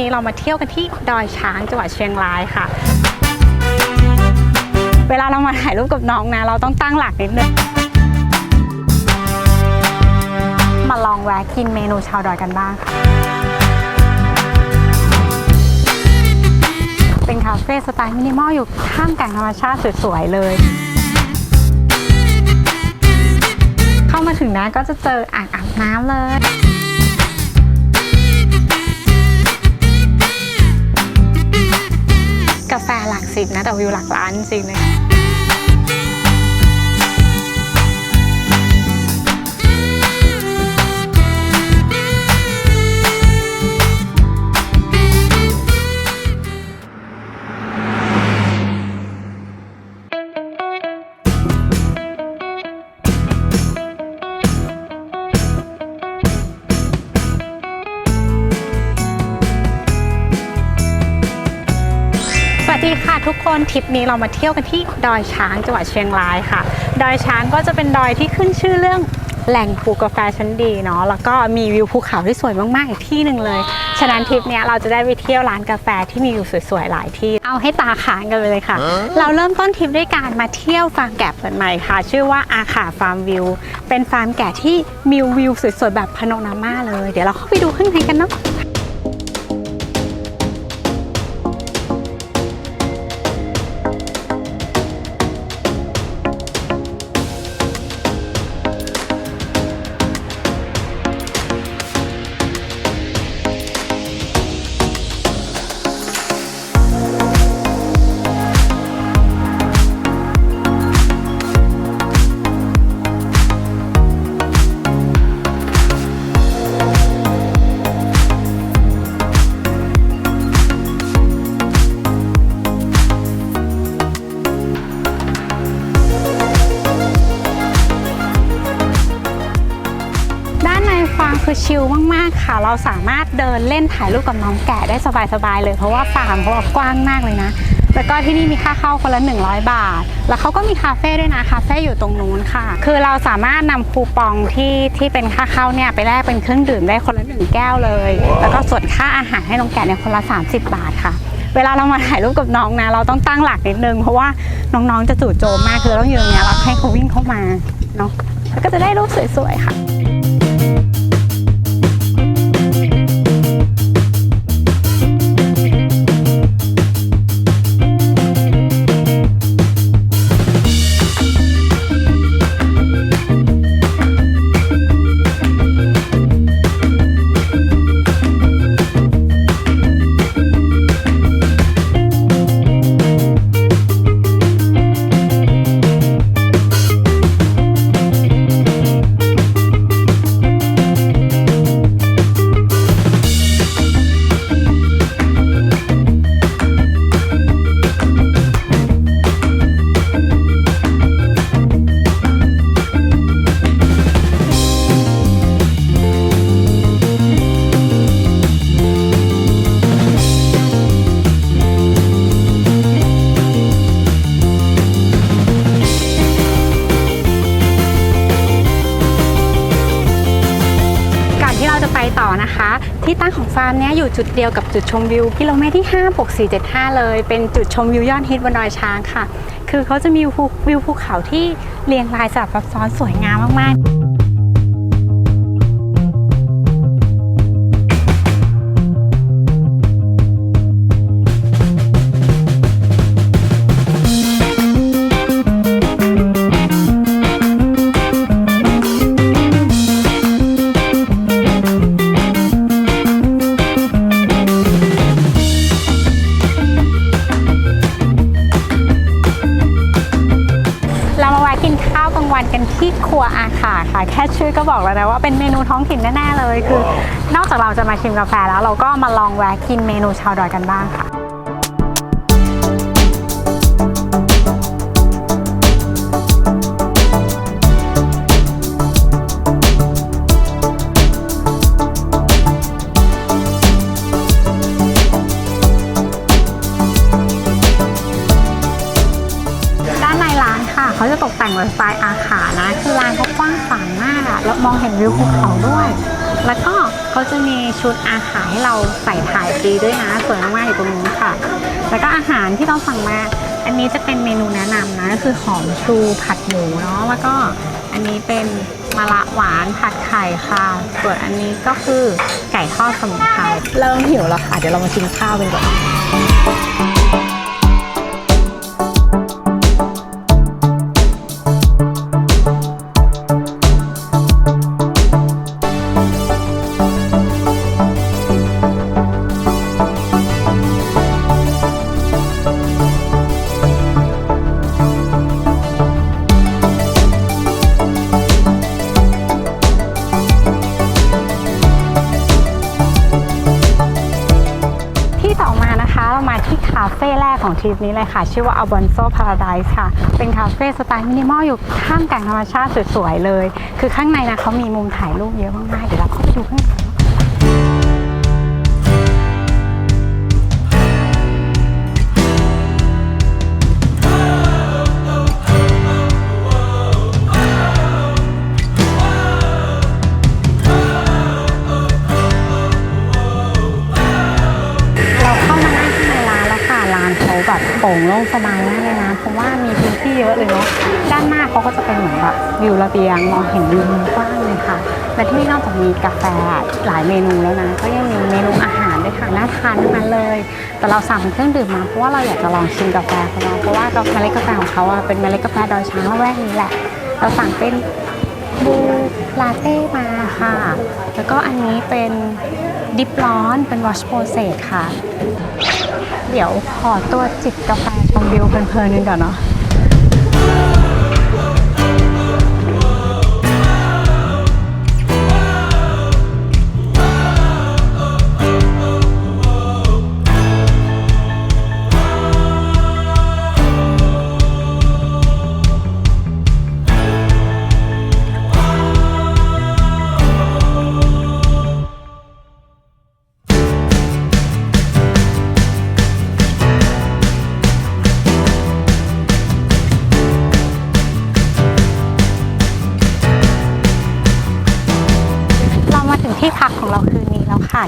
นี้เรามาเที่ยวกันที่ดอยช้างจังหวัดเชียงรายค่ะ เวลาเรามาถ่ายรูปกับน้องนะ เราต้องตั้งหลักนิดนึง มาลองแวะกินเมนูชาวดอยกันบ้างค่ะ เป็นคาเฟ่สไตล์มินิมอลอยู่ท่ามกลางธรรมชาติสวยๆเลย เข้ามาถึงนะก็จะเจออ่างอาบน้ำเลย หลักสิบนะแต่วิวหลักล้านจริงเลย ทุกคนทริปนี้เรามาเที่ยวกันที่ดอยช้างจังหวัดเชียงรายค่ะ ดอยช้างก็จะเป็นดอยที่ขึ้นชื่อเรื่องแหล่งปลูกกาแฟชั้นดีเนาะแล้วก็มีวิวภูเขาที่สวยมาก ๆ อีกที่หนึ่งเลย ฉะนั้นทริปเนี้ยเราจะได้ไปเที่ยวร้านกาแฟที่มีวิวสวย ๆ หลายที่ เอาให้ตาค้างกันไปเลยค่ะ เราเริ่มต้นทริปด้วยการมาเที่ยวฟาร์มแกะเปิดใหม่ค่ะ ชื่อว่าอาขาฟาร์มวิว เป็นฟาร์มแกะที่มีวิวสวย ๆ แบบพาโนรามาเลย เดี๋ยวเราเข้าไปดูข้างในกันเนาะ คือชิลมากๆค่ะ เราสามารถเดินเล่นถ่ายรูปกับน้องแกะได้สบายๆเลย เพราะว่าฟาร์มเขากว้างมากเลยนะ แล้วก็ที่นี่มีค่าเข้าคนละ 100 บาท แล้วเขาก็มีคาเฟ่ด้วยนะ คาเฟ่อยู่ตรงนู้นค่ะ คือเราสามารถนำคูปองที่ที่เป็นค่าเข้าเนี่ยไปแลกเป็นเครื่องดื่มได้คนละ 1 แก้วเลย แล้วก็ส่วนค่าอาหารให้น้องแกะเนี่ยคนละ 30 บาทค่ะเวลาเรามาถ่ายรูปกับน้องนะ เราต้องตั้งหลักนิดนึง เพราะว่าน้องๆจะจู่โจมมากคือเราต้องอยู่ตรงเนี้ยเราให้เขาวิ่งเข้ามาเนาะแล้วก็จะได้รูปสวยๆค่ะ อยู่จุดเดียวกับจุดชมวิวกิโลเมตรที่5 6 4 7 5 เลย เป็นจุดชมวิวยอดฮิตบนดอยช้างค่ะ คือเขาจะมีวิววิวภูเขาที่เรียงรายสลับซับซ้อนสวยงามมากๆ ถิ่นแน่ๆเลย คือนอกจากเราจะมาชิมกาแฟแล้วเราก็มาลองแวะกินเมนูชาวดอยกันบ้างค่ะด้านในร้านค่ะเขาจะตกแต่งแบบสไตล์อาขานะ คือร้านเขากว้างขวาง มองเห็นวิวภูเขาด้วย แล้วก็เขาจะมีชุดอาหารให้เราใส่ถ่ายฟรีด้วยนะสวยมากๆอยู่ตรงนู้นค่ะ แล้วก็อาหารที่เราสั่งมา อันนี้จะเป็นเมนูแนะนำนะก็คือหอมชูผัดหมูเนาะแล้วก็อันนี้เป็นมะระหวานผัดไข่ค่ะส่วนอันนี้ก็คือไก่ทอดสมุนไพรเริ่มหิวแล้วค่ะ เดี๋ยวเรามากินข้าวกันก่อน ของทริปนี้เลยค่ะ ชื่อว่า Albonzo Paradise ค่ะ เป็นคาเฟ่สไตล์มินิมอลอยู่ท่ามกลางธรรมชาติสวยๆเลย คือข้างในนะเขามีมุมถ่ายรูปเยอะมากๆ เดี๋ยวเราเข้าไปดูข้างใน โปร่งโล่งสบายมากเลยนะ เพราะว่ามีพื้นที่เยอะเลยเนาะ ด้านหน้าเขาก็จะเป็นเหมือนแบบวิวระเบียงมองเห็นวิวกว้างเลยค่ะ และที่นี่นอกจากมีกาแฟหลายเมนูแล้วนะ ก็ยังมีเมนูอาหารด้วยค่ะน่าทานทั้งนั้นเลย แต่เราสั่งเครื่องดื่มมาเพราะว่าเราอยากจะลองชิมกาแฟของเราเพราะว่ากาแฟเมล็ดกาแฟของเขาอะเป็นเมล็ดกาแฟดอยช้างละแวกนี้แหละ เราสั่งเป็นบูลาเต้มาค่ะ แล้วก็อันนี้เป็นดิปร้อนเป็นวอชโปรเซสค่ะ เดี๋ยวขอตัวจิบกาแฟชมวิวเพลินๆนึงก่อนเนาะ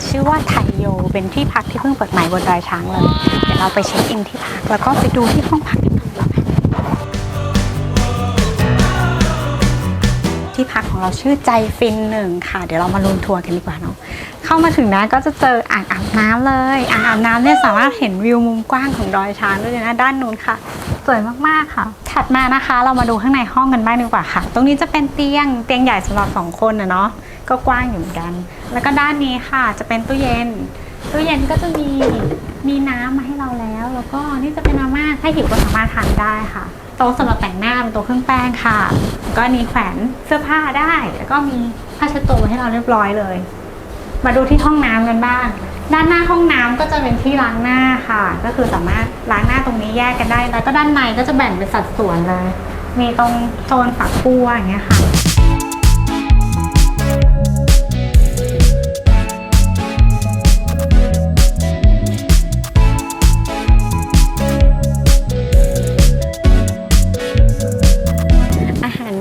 ชื่อว่าไทโย เป็นที่พักที่เพิ่งเปิดใหม่บนดอยช้างเลย เดี๋ยวเราไปเช็คอินที่พักแล้วก็ไปดูที่ห้องพักกันดีกว่าที่พักของเราชื่อใจฟินหนึ่งค่ะ เดี๋ยวเรามารูมทัวร์กันดีกว่าเนาะเข้ามาถึงนะก็จะเจออ่างอาบน้ำเลย อ่างอาบน้ำเนี่ยสามารถเห็นวิวมุมกว้างของดอยช้างด้วยนะด้านนู้นค่ะสวยมากๆค่ะ ถัดมานะคะ เรามาดูข้างในห้องกันบ้างดีกว่าค่ะ ตรงนี้จะเป็นเตียงเตียงใหญ่สำหรับสองคนนะเนาะ ก็กว้างอยู่เหมือนกัน แล้วก็ด้านนี้ค่ะ จะเป็นตู้เย็น ตู้เย็นก็จะมีมีน้ำมาให้เราแล้ว แล้วก็นี่จะเป็นมาม่าถ้าหิวก็สามารถทานได้ค่ะ โต๊ะสำหรับแต่งหน้าเป็นโต๊ะเครื่องแป้งค่ะแล้วก็อันนี้แขวนเสื้อผ้าได้ แล้วก็มีผ้าเช็ดตัวไว้ให้เราเรียบร้อยเลย มาดูที่ห้องน้ำกันบ้าง ด้านหน้าห้องน้ำก็จะเป็นที่ล้างหน้าค่ะ ก็คือสามารถล้างหน้าตรงนี้แยกกันได้ แล้วก็ด้านในก็จะแบ่งเป็นสัดส่วนเลย มีตรงโซนฝักบัวอย่างเงี้ยค่ะ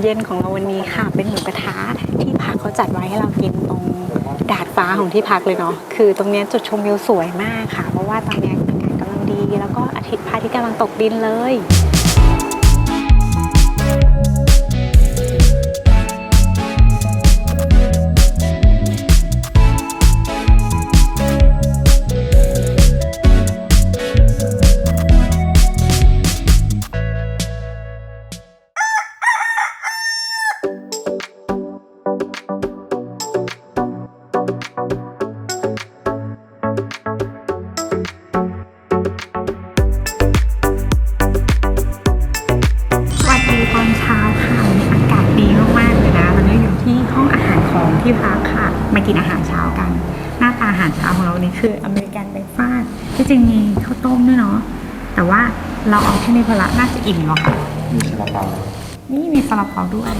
เย็นของเราวันนี้ค่ะ เป็นหมูกระทะที่พักเขาจัดไว้ให้เรากินตรงดาดฟ้าของที่พักเลยเนาะคือตรงนี้จุดชมวิวสวยมากค่ะ เพราะว่าตอนนี้อากาศกำลังดี แล้วก็อาทิตย์พระอาทิตย์กำลังตกดินเลย ที่จริงมีข้าวต้มด้วยเนาะ แต่ว่าเราเอาแค่นี้พอละน่าจะอิ่มแล้วค่ะ มีซาลาเปา นี่มีซาลาเปาด้วย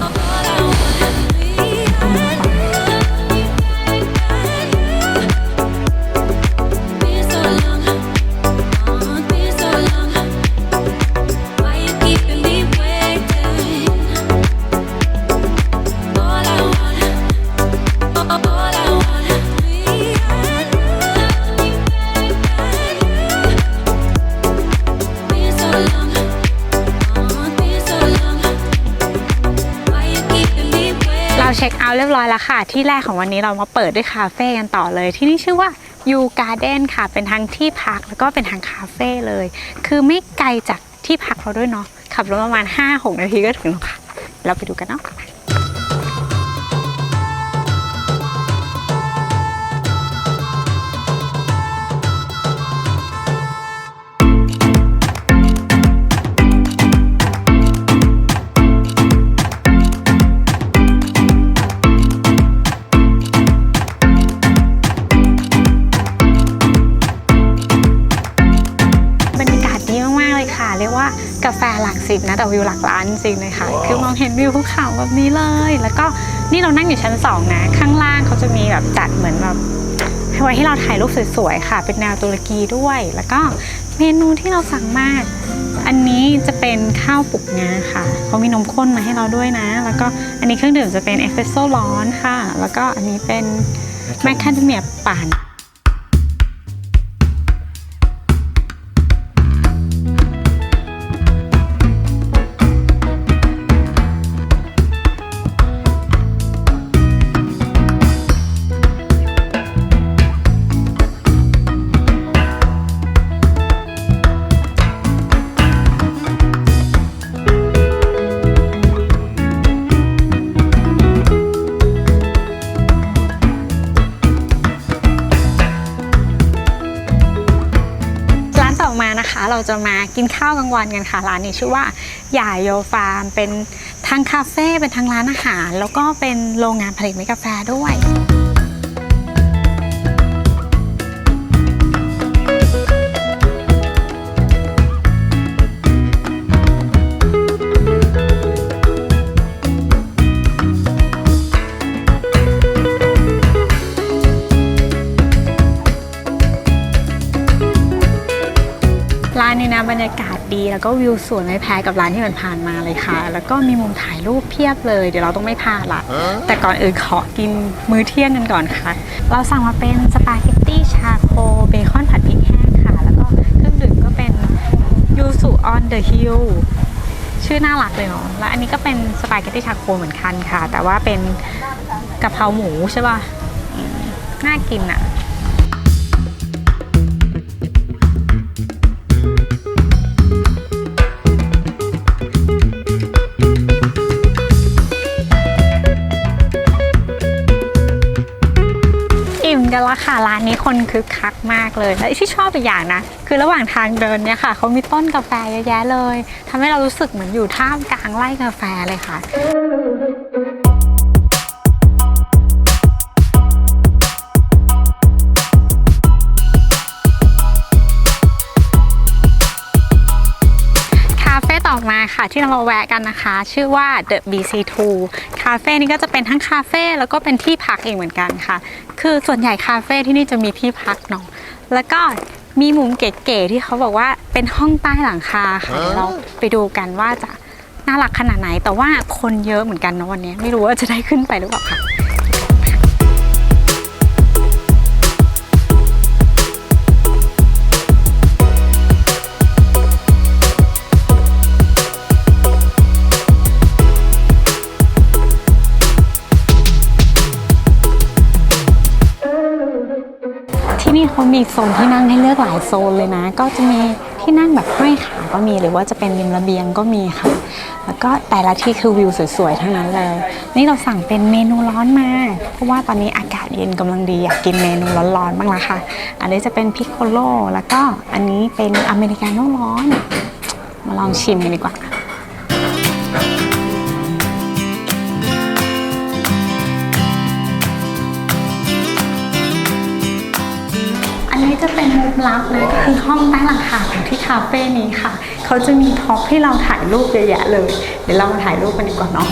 เอาเรียบร้อยแล้วค่ะ ที่แรกของวันนี้เรามาเปิดด้วยคาเฟ่กันต่อเลย ที่นี่ชื่อว่ายูการ์เด้นค่ะ เป็นทั้งที่พักแล้วก็เป็นทั้งคาเฟ่เลย คือไม่ไกลจากที่พักเราด้วยเนาะขับรถประมาณ 5-6 นาทีก็ถึงแล้วค่ะ เราไปดูกันเนาะ 10 นะ แต่วิวหลักล้านจริงเลยค่ะ คือมองเห็นวิวภูเขาแบบนี้เลย แล้วก็นี่เรานั่งอยู่ชั้น 2 นะ ข้างล่างเขาจะมีแบบจัดเหมือนแบบไว้ให้เราถ่ายรูปสวยๆ ค่ะ เป็นแนวตุรกีด้วย แล้วก็เมนูที่เราสั่งมาอันนี้จะเป็นข้าวปุกงาค่ะ เขามีนมข้นมาให้เราด้วยนะ แล้วก็อันนี้เครื่องดื่มจะเป็นเอสเปรสโซ่ร้อนค่ะ แล้วก็อันนี้เป็นแมคคาเดเมียปั่น เราจะมากินข้าวกลางวันกันค่ะ ร้านนี้ชื่อว่าหย่าโยฟาร์ม เป็นทั้งคาเฟ่ เป็นทั้งร้านอาหาร แล้วก็เป็นโรงงานผลิตเมดกาแฟด้วย ดี แล้วก็วิวสวยไม่แพ้กับร้านที่ผ่านๆมาเลยค่ะ แล้วก็มีมุมถ่ายรูปเพียบเลย เดี๋ยวเราต้องไม่พลาดละ แต่ก่อนอื่นขอกินมื้อเที่ยงกันก่อนค่ะ เราสั่งมาเป็นสปาเกตตี้ชาโคเบคอนผัดพริกแห้งค่ะ แล้วก็เครื่องดื่มก็เป็นยูสุออนเดอะฮิลชื่อน่ารักเลยเนาะ แล้วอันนี้ก็เป็นสปาเกตตี้ชาโคเหมือนกันค่ะ แต่ว่าเป็นกะเพราหมูใช่ป่ะอืมน่ากินอะ กันละค่ะร้านนี้คนคึกคักมากเลยและที่ชอบอีกอย่างนะ คือระหว่างทางเดินเนี่ยค่ะเขามีต้นกาแฟเยอะแยะเลยทำให้เรารู้สึกเหมือนอยู่ท่ามกลางไร่กาแฟเลยค่ะ ค่ะ ที่เรามาแวะกันนะคะ ชื่อว่า The BC2 คาเฟ่นี้ก็จะเป็นทั้งคาเฟ่แล้วก็เป็นที่พักเองเหมือนกันค่ะ คือส่วนใหญ่คาเฟ่ที่นี่จะมีที่พักเนาะแล้วก็มีมุมเก๋ๆที่เขาบอกว่าเป็นห้องใต้หลังคาค่ะเดี๋ยวเราไปดูกันว่าจะน่ารักขนาดไหน แต่ว่าคนเยอะเหมือนกันนะวันนี้ ไม่รู้ว่าจะได้ขึ้นไปหรือเปล่าค่ะ เขามีโซนที่นั่งให้เลือกหลายโซนเลยนะ ก็จะมีที่นั่งแบบห้อยขาก็มีหรือว่าจะเป็นริมระเบียงก็มีค่ะ แล้วก็แต่ละที่คือวิวสวยๆทั้งนั้นเลย นี่เราสั่งเป็นเมนูร้อนมา เพราะว่าตอนนี้อากาศเย็นกำลังดีอยากกินเมนูร้อนๆบ้างละค่ะ อันนี้จะเป็นพิคโคโลแล้วก็อันนี้เป็นอเมริกาโน่ร้อน มาลองชิมกันดีกว่า ลับนะก็คือห้องใต้หลังคาของที่คาเฟ่นี้ค่ะ เขาจะมีท็อปให้เราถ่ายรูปเยอะแยะเลย เดี๋ยวเรามาถ่ายรูปกันดีกว่าเนาะ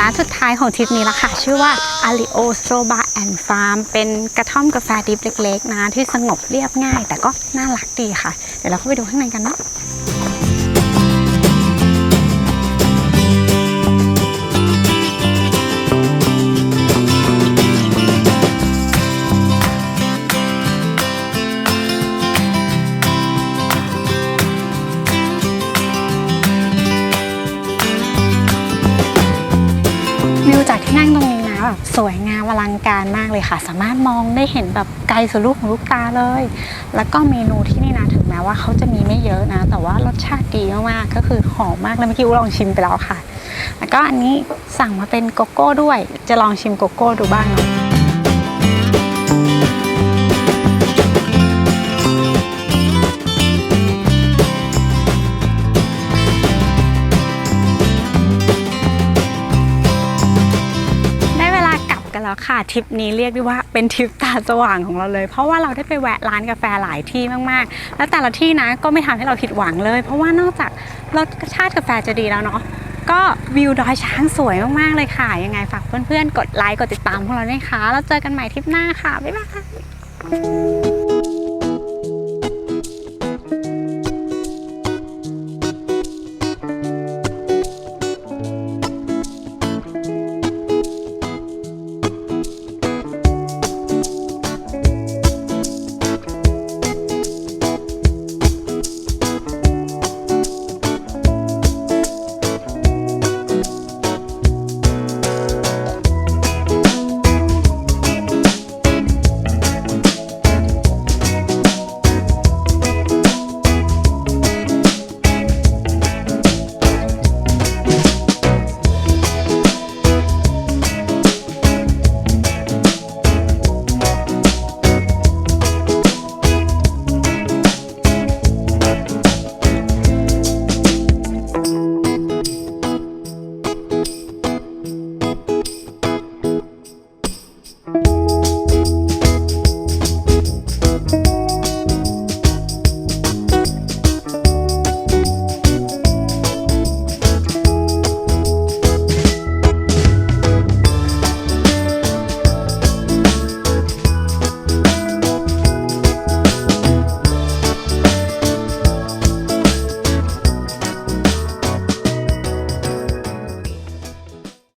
ร้านสุดท้ายของทริปนี้ละค่ะ ชื่อว่า Alio s t r o b a and Farm เป็นกระท่อมกาแฟดิบเล็กๆนะที่สงบเรียบง่าย แต่ก็น่ารักดีค่ะ เดี๋ยวเราเข้าไปดูข้างในกันเนาะ วิวจากที่นั่งตรงนี้นะแบบสวยงามอลังการมากเลยค่ะ สามารถมองได้เห็นแบบไกลสุดลูกของลูกตาเลย แล้วก็เมนูที่นี่นะถึงแม้ว่าเขาจะมีไม่เยอะนะ แต่ว่ารสชาติดีมากๆก็คือหอมมากเลยเมื่อกี้อูลองชิมไปแล้วค่ะ แล้วก็อันนี้สั่งมาเป็นโกโก้ด้วย จะลองชิมโกโก้ดูบ้างเนาะ ค่ะทริปนี้เรียกได้ว่าเป็นทริปตาสว่างของเราเลย เพราะว่าเราได้ไปแวะร้านกาแฟหลายที่มากๆ แล้วแต่ละที่นะก็ไม่ทำให้เราผิดหวังเลย เพราะว่านอกจากรสชาติกาแฟจะดีแล้วเนาะก็วิวดอยช้างสวยมากๆเลยค่ะ ยังไงฝากเพื่อนๆ กดไลค์กดติดตามพวกเราด้วยค่ะแล้วเจอกันใหม่ทริปหน้าค่ะ บ๊ายบาย